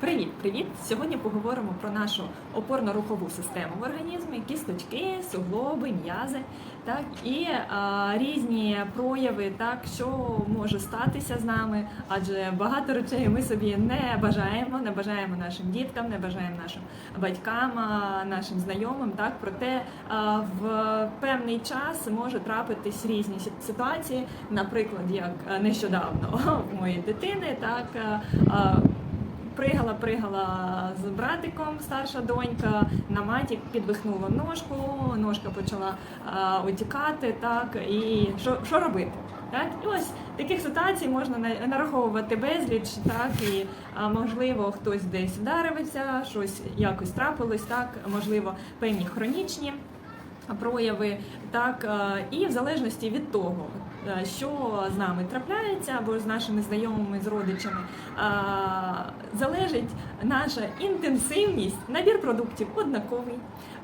Привіт, привіт! Сьогодні поговоримо про нашу опорно-рухову систему в організмі, кісточки, суглоби, м'язи, так і а, різні прояви, так що може статися з нами, адже багато речей ми собі не бажаємо, не бажаємо нашим діткам, не бажаємо нашим батькам, нашим знайомим. Так проте а, в певний час може трапитись різні ситуації, наприклад, як нещодавно в моєї дитини, так. а, Пригала, пригала з братиком, старша донька, на маті підвихнула ножку, ножка почала а, утікати, так, і що, що робити? Так? І ось таких ситуацій можна нараховувати безліч, так, і а, можливо хтось десь вдарився, щось якось трапилось, так, можливо, певні хронічні прояви, так, е, і в залежності від того, е, що з нами трапляється або з нашими знайомими, з родичами, е, залежить наша інтенсивність, набір продуктів однаковий.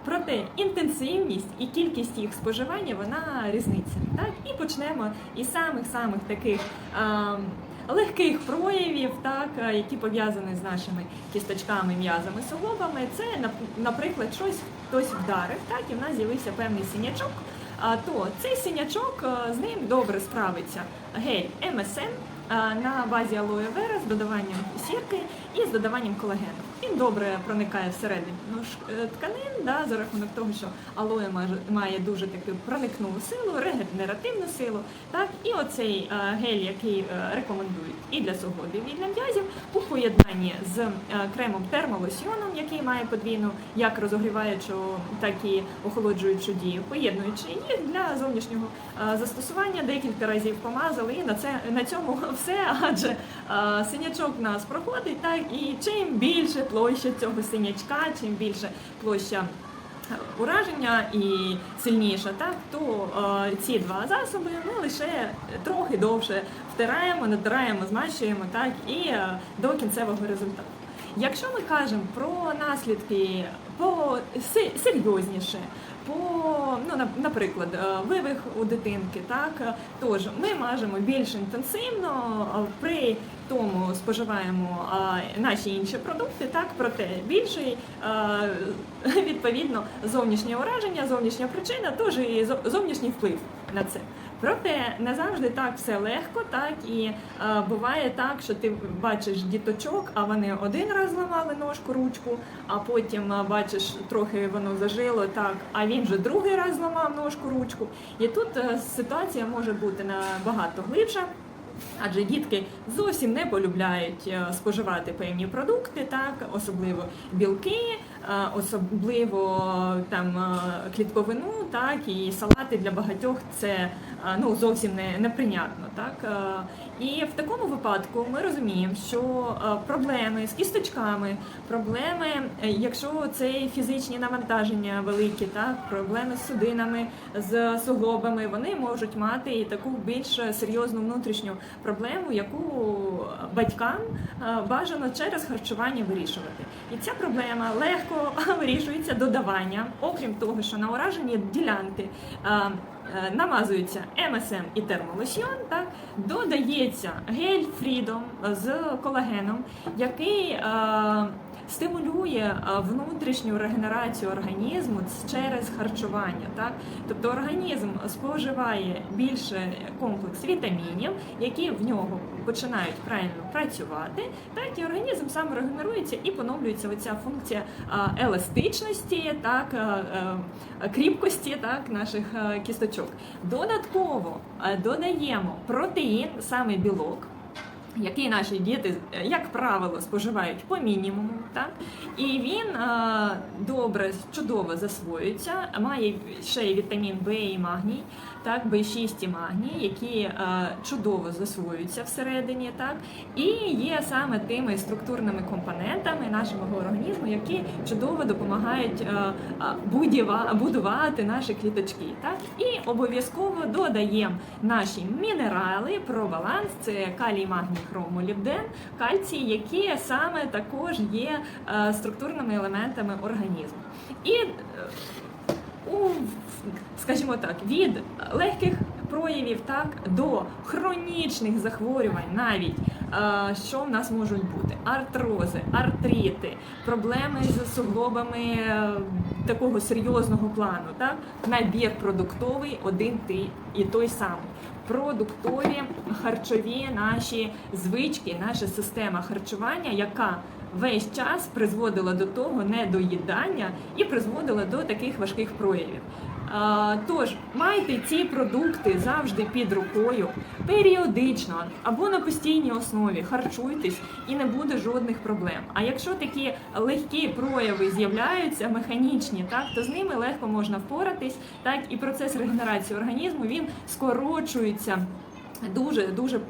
Проте інтенсивність і кількість їх споживання вона різниця. Так? І почнемо із самих-самих таких е, легких проявів, так, е, які пов'язані з нашими кісточками, м'язами, суглобами. Це, нап- наприклад, щось хтось вдарив, так, і в нас з'явився певний синячок. То цей синячок е, з ним добре справиться. Гель МСМ е, на базі алоє вера з додаванням сірки і з додаванням колагену. Він добре проникає всередину ж, е, тканин, да, за рахунок того, що алоє має, дуже таку проникнову силу, регенеративну силу. Так, і оцей е, гель, який е, рекомендують і для суглобів, і для м'язів, у поєднанні з кремом термолосьйоном, який має подвійну як розогріваючу, так і охолоджуючу дію, поєднуючи їх для зовнішнього застосування, декілька разів помазали, і на це на цьому все, адже е, синячок в нас проходить, так і чим більше площа цього синячка, чим більше площа ураження і сильніша, так то е, ці два засоби ми лише трохи довше втираємо, натираємо, змащуємо так і е, до кінцевого результату. Якщо ми кажемо про наслідки по серйозніше, по ну наприклад, е, вивих у дитинки, так е, тож ми мажемо більш інтенсивно е, при тому споживаємо наші інші продукти, так проте більший відповідно зовнішнє ураження, зовнішня причина, теж і зовнішній вплив на це. Проте не завжди так все легко, так і е, буває так, що ти бачиш діточок, а вони один раз зламали ножку, ручку, а потім е, бачиш, трохи воно зажило так, а він вже другий раз зламав ножку, ручку. І тут е, ситуація може бути набагато глибша. Адже дітки зовсім не полюбляють е, споживати певні продукти, так особливо білки, особливо там е, клітковину, так і салати для багатьох це е, ну зовсім не неприйнятно. Так Е, і в такому випадку ми розуміємо, що е, проблеми з кісточками, проблеми, е, якщо це фізичні навантаження великі, так проблеми з судинами, з суглобами, вони можуть мати і таку більш серйозну внутрішню проблему, яку батькам е, бажано через харчування вирішувати. І ця проблема легко вирішується додавання, окрім того, що на уражені ділянки. е, е, МСМ і термолосьйон, так додається гель фрідом з колагеном, який е, стимулює внутрішню регенерацію організму через харчування. Так? Тобто організм споживає більше комплекс вітамінів, які в нього починають правильно працювати, так і організм сам регенерується і поновлюється оця функція еластичності, так, кріпкості так, наших кісточок. Додатково додаємо протеїн, саме білок який наші діти, е, як правило, споживають по мінімуму, так? і він е, добре, чудово засвоюється, має ще й вітамін В і магній, так, В6 і магній, які е, чудово засвоюються всередині, так? і є саме тими структурними компонентами нашого організму, які чудово допомагають е, будувати наші кліточки. Так? І обов'язково додаємо наші мінерали про баланс, це калій, магній, хром, молібден, кальцій, які саме також є е, структурними елементами організму. І у, скажімо так, від легких проявів так до хронічних захворювань навіть. Е, Що в нас можуть бути? Артрози, артрити, проблеми з суглобами е, такого серйозного плану. Так? Набір продуктовий один ти і той самий. Продуктові харчові наші звички, наша система харчування, яка весь час призводила до того недоїдання і призводила до таких важких проявів. Тож майте ці продукти завжди під рукою, періодично або на постійній основі харчуйтесь і не буде жодних проблем. А якщо такі легкі прояви з'являються, механічні, так то з ними легко можна впоратись, так і процес регенерації організму він скорочується. Дуже дуже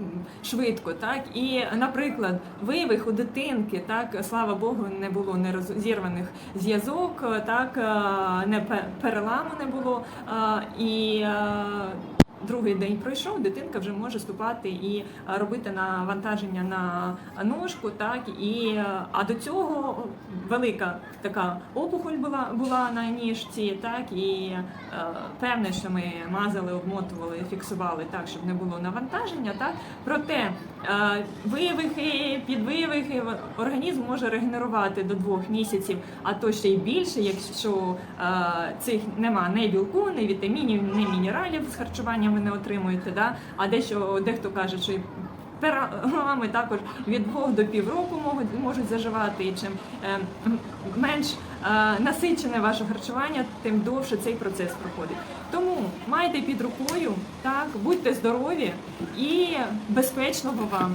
швидко, так і, наприклад, вивих у дитинки, так слава Богу, не було не розірваних зв'язок, так е, не пе- переламу не було. е, І е, другий день пройшов, дитинка вже може ступати і е, робити навантаження на ножку, так і е, а до цього велика така опухоль була була на ніжці, так і е, певне, що ми мазали, обмотували, фіксували так, щоб не було навантаження. Так проте е, вивихи, підвивихи організм може регенерувати до двох місяців, а то ще й більше, якщо е, цих нема ні білку, ні вітамінів, ні мінералів з харчуванням ви не отримуєте. Да? А дещо дехто каже, що Перами також від двох до півроку можуть, можуть заживати. І чим е, менш е, насичене ваше харчування, тим довше цей процес проходить. Тому майте під рукою, так, будьте здорові і безпечного вам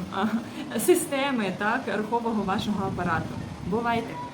е, системи так, рухового вашого апарату. Бувайте!